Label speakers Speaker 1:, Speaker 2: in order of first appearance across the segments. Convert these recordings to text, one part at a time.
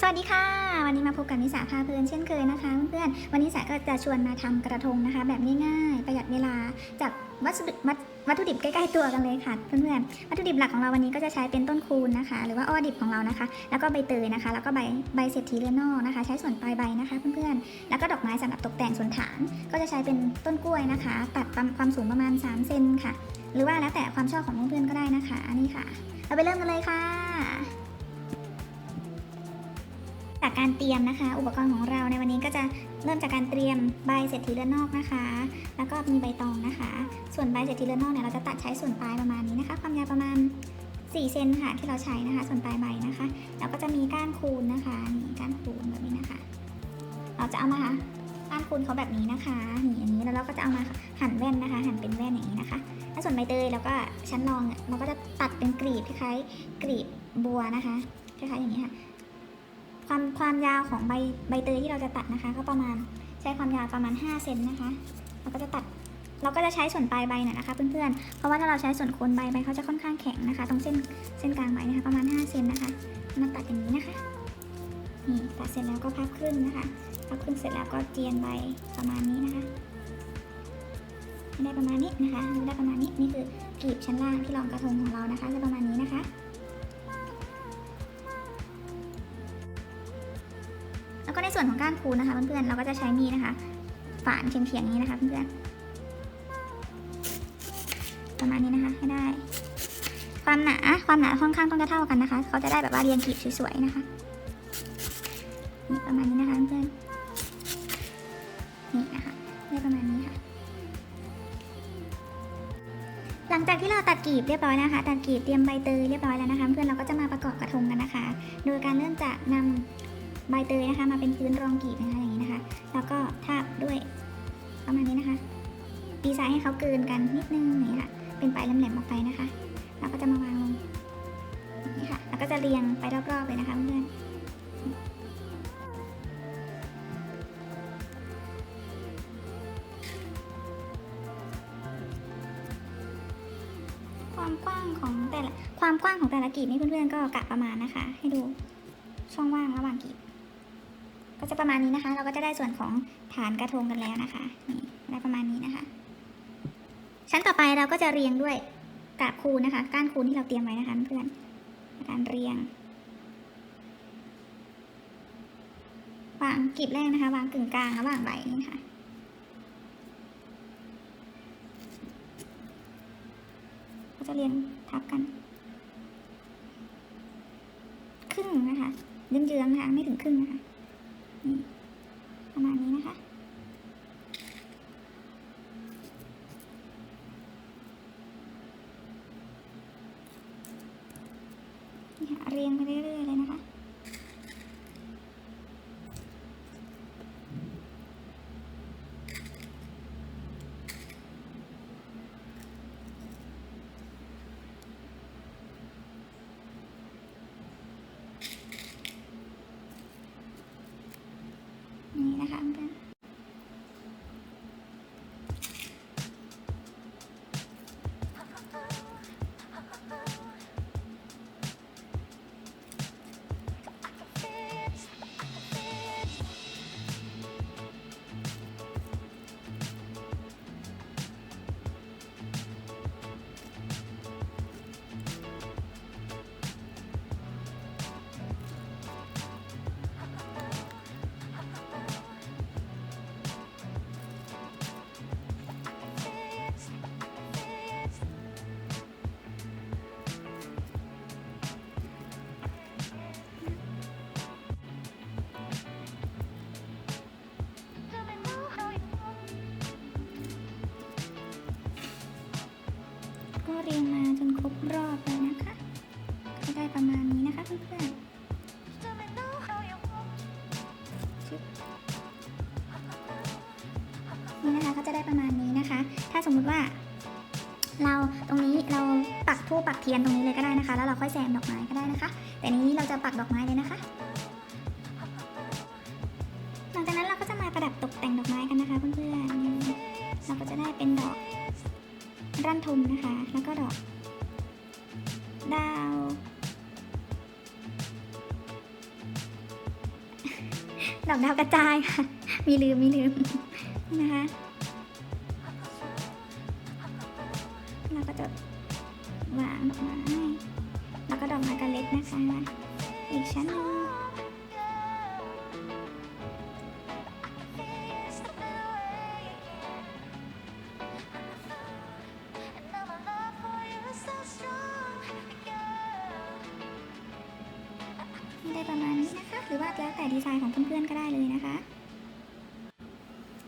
Speaker 1: สวัสดีค่ะ วันนี้มาพบกับนิสาพาเพลินเช่นเคยนะคะเพื่อนๆวันนี้สาก็จะชวนมาทำกระทงนะคะ แบบง่ายๆ ประหยัดเวลาจากวัสดุวัตวัตถุดิบใกล้ๆตัวกันเลยค่ะเพื่อนๆวัตถุดิบหลักของเราวันนี้ก็จะใช้เป็นต้นคูณนะคะ หรือว่าอ้อดิบของเรานะคะ แล้วก็ใบเตยนะคะ แล้วก็ใบใบเศรษฐีเรือนนอกนะคะ ใช้ส่วนปลายใบนะคะเพื่อนๆแล้วก็ดอกไม้สำหรับตกแต่งส่วนฐาน ก็จะใช้เป็นต้นกล้วยนะคะ ตัดความสูงประมาณ3เซนค่ะ หรือว่าแล้วแต่ความชอบของเพื่อนๆก็ได้นะคะนี่ค่ะ เราไปเริ่มกันเลยค่ะ การเตรียมนะคะ อุปกรณ์ของเราในวันนี้ก็จะเริ่มจากการเตรียมใบเศรษฐีเรือนนอกนะคะ แล้วก็มีใบตองนะคะ ส่วนใบเศรษฐีเรือนนอกเนี่ยเราจะตัดใช้ส่วนปลายประมาณนี้นะคะ ความยาวประมาณ4เซนค่ะที่เราใช้นะคะ ส่วนปลายใบนะคะแล้วก็จะมีก้านคูณนะคะนี่ก้านคูณแบบนี้นะคะ เราจะเอามาก้านคูณเขาแบบนี้นะคะนี่อย่างนี้แล้วเราก็จะเอามาหั่นแว่นนะคะ หั่นเป็นแว่นอย่างนี้นะคะแล้วส่วนใบเตยแล้วก็ชั้นรองเนี่ยเราก็จะตัดเป็นกรีบคล้ายๆกรีบบัวนะคะคล้ายๆอย่างนี้ค่ะ ความความยาวของใบใบเตยที่เราจะตัดนะคะ ก็ประมาณใช้ความยาวประมาณ 5 เซนนะคะเราก็จะตัดเราก็จะใช้ส่วนปลายใบหน่อยนะคะเพื่อนๆ เพราะว่าถ้าเราใช้ส่วนโคนใบใบเขาจะค่อนข้างแข็งนะคะ ตรงเส้นเส้นกลางใบนะคะ ประมาณ 5 เซนนะคะมาตัดอย่างนี้นะคะ นี่ตัดเสร็จแล้วก็พับครึ่งนะคะ พับครึ่งเสร็จแล้วก็เจียนใบประมาณนี้นะคะได้ประมาณนี้นะคะได้ประมาณนี้นี่คือกลีบชั้นล่างที่รองกระทงของเรานะคะจะประมาณนี้นะคะ แล้วก็ในส่วนของก้านคูนะคะเพื่อนๆเราก็จะใช้มีนะคะ ฝานเฉียงๆนี้นะคะเพื่อนๆประมาณนี้นะคะให้ได้ ความหนาความหนาค่อนข้างต้องจะเท่ากันนะคะเขาจะได้แบบว่าเรียงกีบสวยๆนะคะนี่ประมาณนี้นะคะเพื่อนๆนี่นะคะได้ประมาณนี้ค่ะ หลังจากที่เราตัดกลีบเรียบร้อยนะคะตัดกลีบเตรียมใบเตยเรียบร้อยแล้วนะคะ เพื่อนเราก็จะมาประกอบกระทงกันนะคะ โดยการเริ่มจากนำ ใบเตยนะคะ มาเป็นพื้นรองกีบนะคะอย่างนี้นะคะ แล้วก็ทาบด้วยประมาณนี้นะคะ ดีไซน์ให้เขาเกินกันนิดนึงอย่างนี้ค่ะ เป็นปลายแหลมๆออกไปนะคะแล้วก็จะมาวางลงนี่ค่ะ แล้วก็จะเรียงไปรอบๆเลยนะคะเพื่อนความกว้างของแต่ละความกว้างของแต่ละกีบนี่เพื่อนๆก็กะประมาณนะคะ ให้ดูช่องว่างระหว่างกีบ ก็จะประมาณนี้นะคะ เราก็จะได้ส่วนของฐานกระทงกันแล้วนะคะนี่ได้ประมาณนี้นะคะ ชั้นต่อไปเราก็จะเรียงด้วยกาบคูณนะคะ ก้านคูณที่เราเตรียมไว้นะคะเพื่อนการเรียงวางกลีบแรกนะคะ วางกึ่งกลางระหว่างใบนี่นะคะก็จะเรียงทับกัน ครึ่งนะคะเยื้องๆนะคะไม่ถึงครึ่งนะคะ นี่ประมาณนี้นะคะ นี่ค่ะ เรียงไปเรื่อยๆเลยนะคะ เรียงมาจนครบรอบเลยนะคะ ก็ได้ประมาณนี้นะคะเพื่อนๆนี่นะคะก็จะได้ประมาณนี้นะคะ ถ้าสมมุติว่า เราตรงนี้เราปักทูปปักเทียนตรงนี้เลยก็ได้นะคะ แล้วเราค่อยแซมดอกไม้ก็ได้นะคะ แต่นี้เราจะปักดอกไม้เลยนะคะ นะคะ แล้วก็ดอก ดาว ดอกดาวกระจายค่ะ มีลืม มีลืม นะคะเราก็จะวางดอกไม้แล้วก็ดอกไม้กันเล็กนะคะ อีกชั้นหนึ่ง ได้ประมาณนี้นะคะ หรือว่าแล้วแต่ดีไซน์ของเพื่อนๆก็ได้เลยนะคะ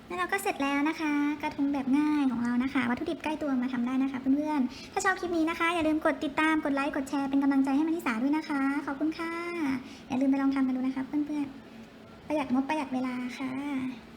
Speaker 1: แล้วเราก็เสร็จแล้วนะคะ กระทงแบบง่ายของเรานะคะ วัตถุดิบใกล้ตัวมาทำได้นะคะ เพื่อนๆ ถ้าชอบคลิปนี้นะคะ อย่าลืมกดติดตาม กดไลค์ กดแชร์ เป็นกำลังใจให้มานิสาด้วยนะคะ ขอบคุณค่ะ อย่าลืมไปลองทำกันดูนะคะ เพื่อนๆ ประหยัดงบประหยัดเวลาค่ะ